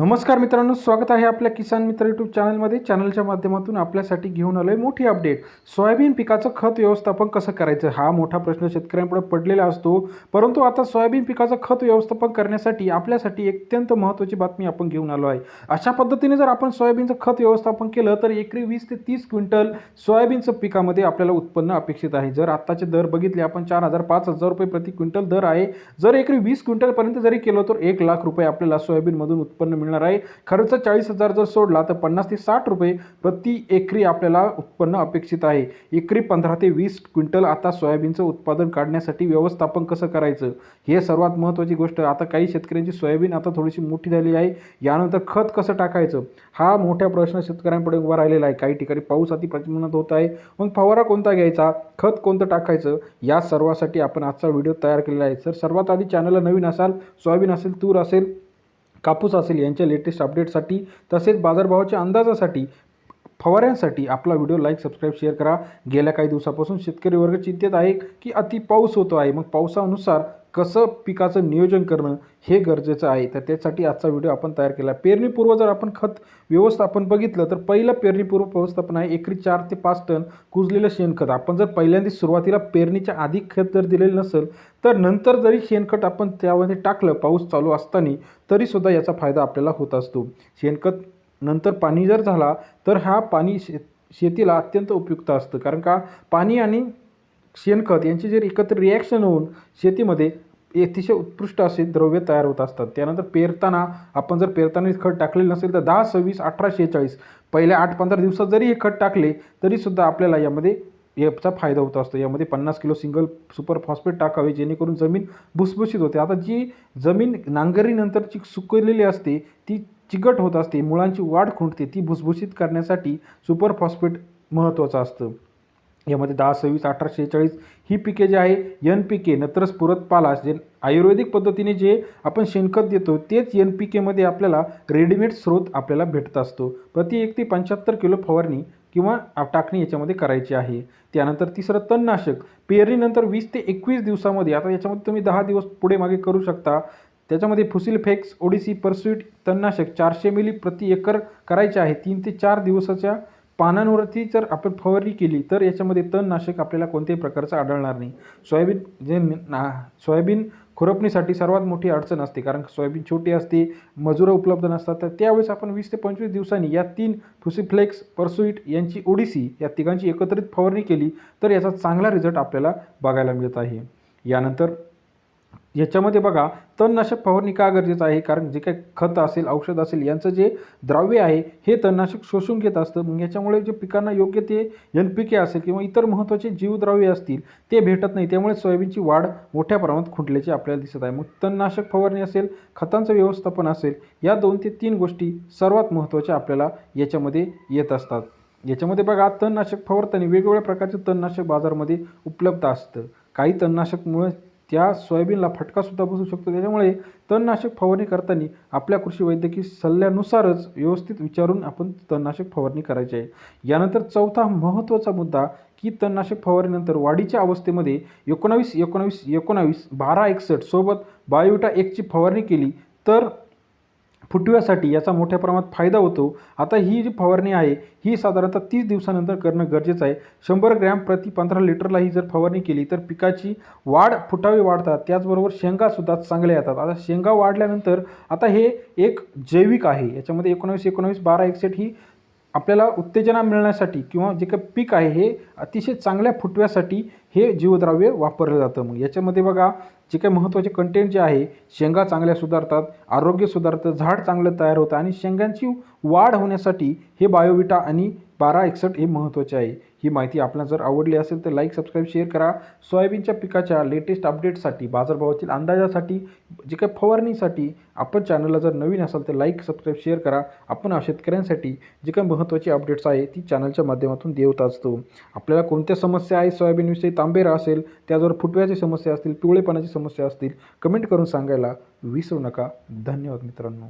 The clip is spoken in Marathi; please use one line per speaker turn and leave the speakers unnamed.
नमस्कार मित्रांनो स्वागत आहे आपल्या किसान मित्र यूट्यूब चॅनलमध्ये. चॅनलच्या माध्यमातून आपल्यासाठी घेऊन आलो आहे मोठी अपडेट. सोयाबीन पिकाचं खत व्यवस्थापन कसं करायचं? हा मोठा प्रश्न शेतकऱ्यांपुढे पडलेला असतो. परंतु आता सोयाबीन पिकाचं खत व्यवस्थापन करण्यासाठी आपल्यासाठी अत्यंत महत्त्वाची बातमी आपण घेऊन आलो आहे. अशा पद्धतीने जर आपण सोयाबीनचं खत व्यवस्थापन केलं तर एकरी वीस ते तीस क्विंटल सोयाबीनचं पिकामध्ये आपल्याला उत्पन्न अपेक्षित आहे. जर आत्ताचे दर बघितले आपण चार हजार पाच हजार रुपये प्रति क्विंटल दर आहे. जर एकरी वीस क्विंटलपर्यंत जरी केलं तर एक लाख रुपये आपल्याला सोयाबीनमधून उत्पन्न मिळणार आहे. खर्च चाळीस हजार जर सोडला तर पन्नास ते साठ रुपये प्रति एकरी आपल्याला उत्पन्न अपेक्षित आहे. एकरी पंधरा ते वीस क्विंटल आता सोयाबीनचं उत्पादन काढण्यासाठी व्यवस्थापन कसं करायचं? हे सर्वात महत्त्वाची गोष्ट. आता काही शेतकऱ्यांची सोयाबीन आता थोडीशी मोठी झाली आहे. यानंतर खत कसं टाकायचं? हा मोठा प्रश्न शेतकऱ्यांपुढे उभा राहिलेला आहे. काही ठिकाणी पाऊस अति प्रमाणात होत आहे. मग फवारा कोणता घ्यायचा? खत कोणतं टाकायचं? या सर्वासाठी आपण आजचा व्हिडिओ तयार केलेला आहे. सर सर्वात आधी चॅनलला नवीन असाल सोयाबीन असेल तूर असेल कापूस असेल यांच्या लेटेस्ट अपडेटसाठी तसेच बाजारभावाच्या अंदाजासाठी फवाऱ्यांसाठी आपला व्हिडिओ लाईक सबस्क्राईब शेअर करा. गेल्या काही दिवसापासून शेतकरी वर्ग चिंतेत आहे की अति पाऊस होतो आहे. मग पावसानुसार कसं पिकाचं नियोजन करणं हे गरजेचं आहे. तर त्यासाठी आजचा व्हिडिओ आपण तयार केला. पेरणीपूर्व जर आपण खत व्यवस्थापन बघितलं तर पहिलं पेरणीपूर्व व्यवस्थापन आहे एकरी चार ते पाच टन कुजलेलं शेणखत. आपण जर पहिल्यांदा सुरुवातीला पेरणीच्या आधी खत जर दिलेलं नसेल तर नंतर जरी शेणखत आपण त्यामध्ये टाकलं पाऊस चालू असताना तरीसुद्धा याचा फायदा आपल्याला होत असतो. शेणखत नंतर पाणी जर झाला तर हा पाणी शे शेतीला अत्यंत उपयुक्त असतं. कारण का? पाणी आणि शेणखत यांचे जे एकत्र रिॲक्शन होऊन शेतीमध्ये अतिशय उत्कृष्ट असे द्रव्य तयार होत असतात. त्यानंतर पेरताना आपण जर पेरताना खत टाकलेलं नसेल तर दहा सव्वीस अठरा शेहेचाळीस पहिल्या आठ पंधरा दिवसात जरी हे खत टाकले तरीसुद्धा आपल्याला यामध्ये याचा फायदा होत असतो. यामध्ये पन्नास किलो सिंगल सुपर फॉस्फेट टाकावे जेणेकरून जमीन भुसभुशीत होते. आता जी जमीन नांगरीनंतरची सुकलेली असते ती चिकट होत असते. मुळांची वाढ खुंटते. ती भुसभुशीत करण्यासाठी सुपर फॉस्फेट महत्त्वाचं असतं. यामध्ये दहा सव्वीस अठरा शेहेचाळीस ही पिके जे आहे एन पी के नत्रस पुरत पाला जे आयुर्वेदिक पद्धतीने जे आपण शेणखत देतो तेच एन पी केमध्ये आपल्याला रेडीमेड स्रोत आपल्याला भेटत असतो. प्रति एक ते पंच्याहत्तर किलो फवारणी किंवा टाकणी याच्यामध्ये करायची आहे. त्यानंतर तिसरं तणनाशक. पेरणीनंतर वीस ते एकवीस दिवसामध्ये आता याच्यामध्ये तुम्ही दहा दिवस पुढे मागे करू शकता. त्याच्यामध्ये फुसिलफेक्स ओडिसी परस्वीट तणनाशक चारशे मिली प्रति एकर करायचे आहे. तीन ते चार दिवसाच्या पानांवरती जर आपण फवारणी केली तर याच्यामध्ये तणनाशक आपल्याला कोणत्याही प्रकारचं आढळणार नाही. सोयाबीन जे ना सोयाबीन खुरपणीसाठी सर्वात मोठी अडचण असते कारण सोयाबीन छोटी असते मजुरं उपलब्ध नसतात तर त्यावेळेस आपण वीस ते पंचवीस दिवसांनी या तीन फुसिफ्लेक्स परसुईट यांची ओडिसी या तिघांची एकत्रित फवारणी केली तर याचा चांगला रिझल्ट आपल्याला बघायला मिळत आहे. यानंतर याच्यामध्ये बघा तणनाशक फवारणी का गरजेचं आहे? कारण जे काही खत असेल औषध असेल यांचं जे द्रव्य आहे हे तणनाशक शोषून घेत असतं. मग याच्यामुळे जे पिकांना योग्य ते एन पी के असेल किंवा इतर महत्त्वाचे जीवद्रव्य असतील ते भेटत नाही. त्यामुळे सोयाबीनची वाढ मोठ्या प्रमाणात खुंटल्याची आपल्याला दिसत आहे. मग तणनाशक फवारणी असेल खतांचं व्यवस्थापन असेल या दोन ते तीन गोष्टी सर्वात महत्त्वाच्या आपल्याला याच्यामध्ये येत असतात. याच्यामध्ये बघा तणनाशक फवारताना वेगवेगळ्या प्रकारचे तणनाशक बाजारामध्ये उपलब्ध असतं. काही तणनाशकमुळे त्या सोयाबीनला फटकासुद्धा बसू शकतो. त्याच्यामुळे तणनाशक फवारणी करताना आपल्या कृषी वैद्यकीय सल्ल्यानुसारच व्यवस्थित विचारून आपण तणनाशक फवारणी करायची आहे. यानंतर चौथा महत्त्वाचा मुद्दा की तणनाशक फवारणीनंतर वाढीच्या अवस्थेमध्ये एकोणावीस एकोणावीस एकोणावीस बारा एकसष्ट सोबत बायोटा एकची फवारणी केली तर फुटव्यासाठी याचा मोठ्या प्रमाणात फायदा होतो. आता ही जी फवारणी आहे ही साधारणतः तीस दिवसानंतर करणं गरजेचं आहे. शंभर ग्रॅम प्रति पंधरा लिटरला ही जर फवारणी केली तर पिकाची वाढ फुटावे वाढतात. त्याचबरोबर शेंगासुद्धा चांगल्या येतात. आता शेंगा वाढल्यानंतर आता हे एक जैविक आहे. याच्यामध्ये एकोणावीस एकोणावीस बारा एकसष्ट ही आपल्याला उत्तेजना मिळण्यासाठी किंवा जे काही पीक आहे हे अतिशय चांगल्या फुटव्यासाठी हे जीवद्रव्य वापरलं जातं. मग याच्यामध्ये बघा जे काही महत्त्वाचे कंटेंट जे आहे शेंगा चांगल्या सुधारतात आरोग्य सुधारतं झाड चांगलं तयार होतं आणि शेंगांची वाढ होण्यासाठी हे बायोविटा आणि बारा एकसष्ट हे महत्त्वाचे आहे. ही माहिती आपल्याला जर आवडली असेल तर लाईक सबस्क्राईब शेअर करा. सोयाबीनच्या पिकाच्या लेटेस्ट अपडेटसाठी बाजारभावातील अंदाजासाठी जे काही फवारणीसाठी आपण चॅनलला जर नवीन असाल तर लाईक सबस्क्राईब शेअर करा. आपण शेतकऱ्यांसाठी जे काही महत्त्वाची अपडेट्स आहे ती चॅनलच्या माध्यमातून देवत असतो. आपल्याला कोणत्या समस्या आहे सोयाबीनविषयी तांबेरा असेल त्याजवळ फुटव्याची समस्या असतील पिवळेपणाची समस्या असतील कमेंट करून सांगायला विसरू नका. धन्यवाद मित्रांनो.